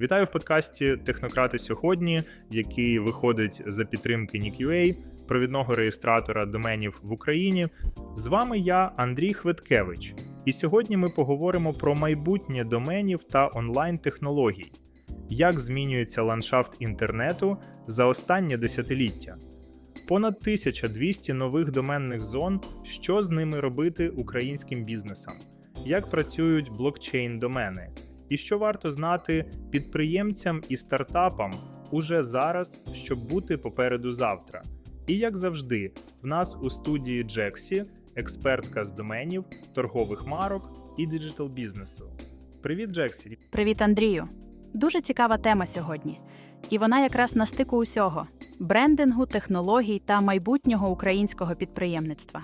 Вітаю в подкасті Технократи сьогодні, який виходить за підтримки NICUA, провідного реєстратора доменів в Україні. З вами я, Андрій Хвиткевич, і сьогодні ми поговоримо про майбутнє доменів та онлайн-технологій, як змінюється ландшафт інтернету за останнє десятиліття. Понад 1200 нових доменних зон, що з ними робити українським бізнесам, як працюють блокчейн-домени, і що варто знати підприємцям і стартапам уже зараз, щоб бути попереду завтра. І як завжди, в нас у студії Джексі, експертка з доменів, торгових марок і диджитал бізнесу. Привіт, Джексі! Привіт, Андрію. Дуже цікава тема сьогодні. І вона якраз на стику усього: брендингу, технологій та майбутнього українського підприємництва.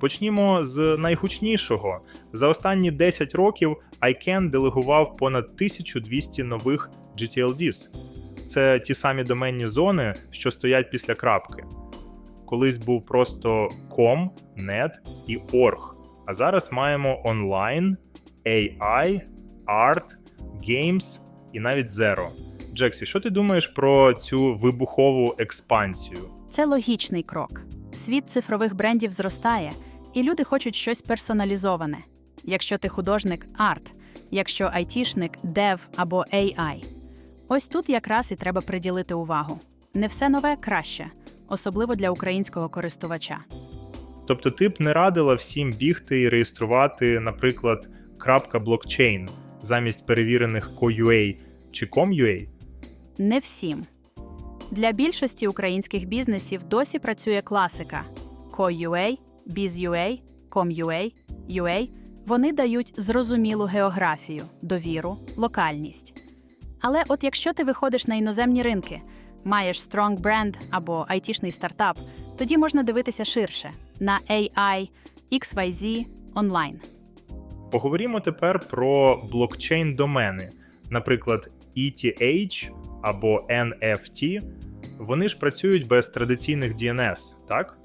Почнімо з найгучнішого. За останні 10 років ICANN делегував понад 1200 нових GTLDs. Це ті самі доменні зони, що стоять після крапки. Колись був просто com, net і org. А зараз маємо онлайн, AI, art, games і навіть Zero. Джексі, що ти думаєш про цю вибухову експансію? Це логічний крок. Світ цифрових брендів зростає, і люди хочуть щось персоналізоване. Якщо ти художник арт, якщо айтішник дев або AI. Ось тут якраз і треба приділити увагу. Не все нове краще, особливо для українського користувача. Тобто ти б не радила всім бігти і реєструвати, наприклад, крапка блокчейн замість перевірених .co.ua чи com.ua? Не всім. Для більшості українських бізнесів досі працює класика Co.ua, Biz.ua, Com.ua, UA. Вони дають зрозумілу географію, довіру, локальність. Але от якщо ти виходиш на іноземні ринки, маєш strong бренд або айтішний стартап, тоді можна дивитися ширше на AI, XYZ, онлайн. Поговоримо тепер про блокчейн-домени, наприклад, ETH або NFT. Вони ж працюють без традиційних DNS, так?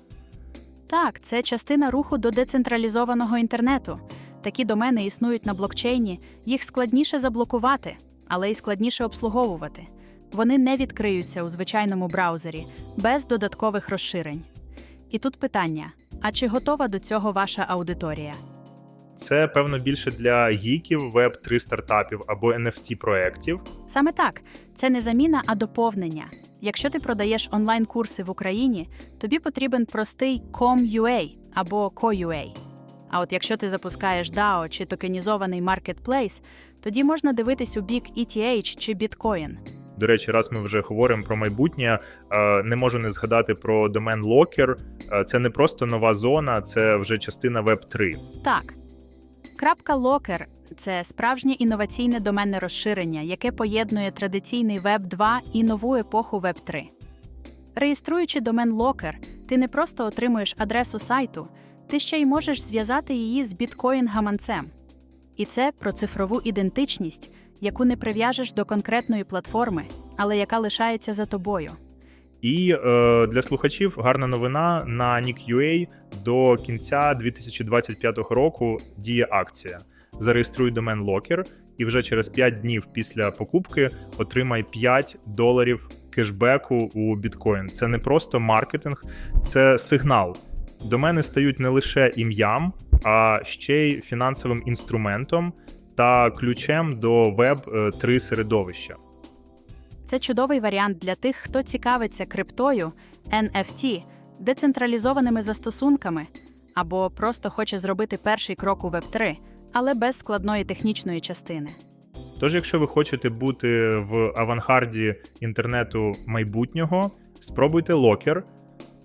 Так, це частина руху до децентралізованого інтернету. Такі домени існують на блокчейні, їх складніше заблокувати, але й складніше обслуговувати. Вони не відкриються у звичайному браузері без додаткових розширень. І тут питання: а чи готова до цього ваша аудиторія? Це певно більше для гіків, web 3 стартапів або NFT проєктів. Саме так, це не заміна, а доповнення. Якщо ти продаєш онлайн-курси в Україні, тобі потрібен простий com.ua або co.ua. А от якщо ти запускаєш DAO чи токенізований маркетплейс, тоді можна дивитись у бік ETH чи Bitcoin. До речі, раз ми вже говоримо про майбутнє, е, не можу не згадати про домен Locker. Е, Це не просто нова зона, це вже частина web 3 Так. Крапка Locker – це справжнє інноваційне доменне розширення, яке поєднує традиційний Web 2 і нову епоху Web 3. Реєструючи домен Locker, ти не просто отримуєш адресу сайту, ти ще й можеш зв'язати її з біткоін-гаманцем. І це про цифрову ідентичність, яку не прив'яжеш до конкретної платформи, але яка лишається за тобою. І е, для слухачів гарна новина на NIC.UA до кінця 2025 року діє акція. Зареєструй домен Locker і вже через 5 днів після покупки отримай 5 доларів кешбеку у біткоін. Це не просто маркетинг, це сигнал. Домени стають не лише ім'ям, а ще й фінансовим інструментом та ключем до web 3 середовища. Це чудовий варіант для тих, хто цікавиться криптою, NFT, децентралізованими застосунками або просто хоче зробити перший крок у Web3, але без складної технічної частини. Тож, якщо ви хочете бути в авангарді інтернету майбутнього, спробуйте локер,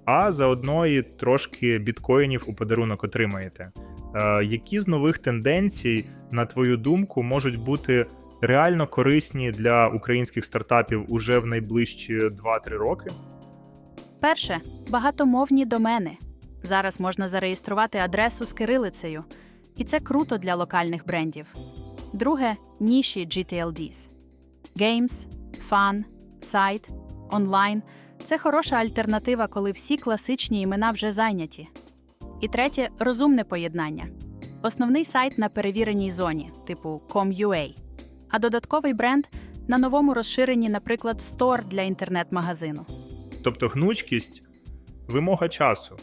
а заодно і трошки біткоїнів у подарунок отримаєте. Е, які з нових тенденцій, на твою думку, можуть бути реально корисні для українських стартапів уже в найближчі 2-3 роки? Перше багатомовні домени. Зараз можна зареєструвати адресу з кирилицею, і це круто для локальних брендів. Друге ніші GTLDs. Games, Fun, сайт, онлайн це хороша альтернатива, коли всі класичні імена вже зайняті. І третє розумне поєднання. Основний сайт на перевіреній зоні, типу com.ua, а додатковий бренд на новому розширенні, наприклад, Store для інтернет-магазину. Тобто гнучкість вимога часу.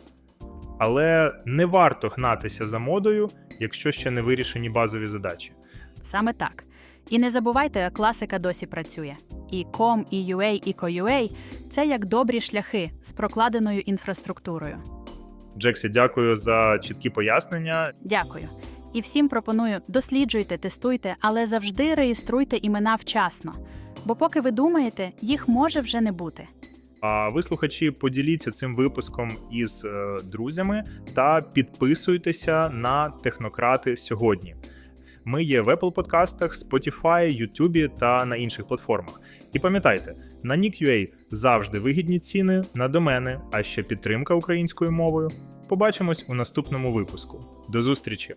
Але не варто гнатися за модою, якщо ще не вирішені базові задачі. Саме так. І не забувайте, класика досі працює. І COM, і UA, і CoUA – це як добрі шляхи з прокладеною інфраструктурою. Джексі, дякую за чіткі пояснення. Дякую. І всім пропоную досліджуйте, тестуйте, але завжди реєструйте імена вчасно. Бо поки ви думаєте, їх може вже не бути. А ви, слухачі, поділіться цим випуском із е, друзями та підписуйтеся на технократи сьогодні. Ми є в Apple подкастах, Spotify, YouTube та на інших платформах. І пам'ятайте, на Nick.ua завжди вигідні ціни на домени, а ще підтримка українською мовою. Побачимось у наступному випуску. До зустрічі!